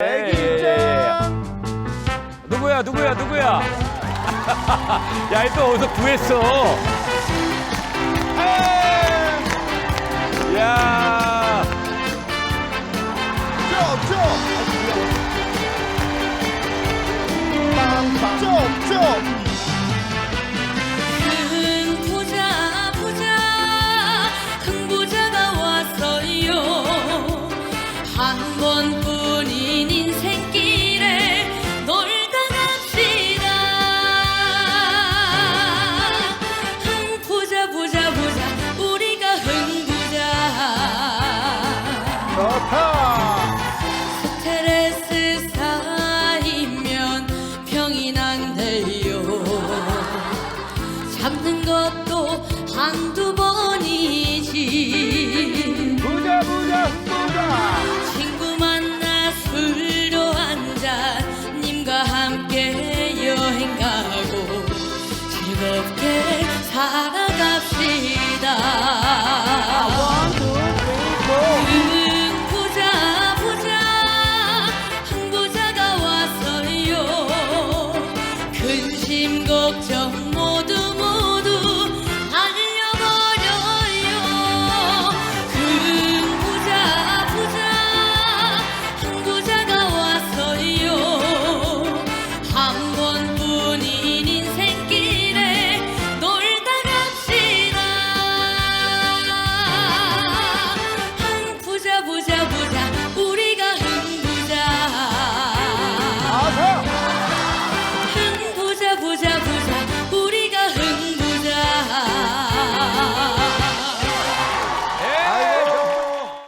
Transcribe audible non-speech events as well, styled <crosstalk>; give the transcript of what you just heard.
애기. 누구야 누구야 누구야? <laughs> 야 이거 어디서 구했어? 좋다. 스트레스 쌓이면 병이 난대요 잡는 것도 한두 번이지 부자, 부자, 부자. 친구 만나 술도 한잔 님과 함께 여행 가고 즐겁게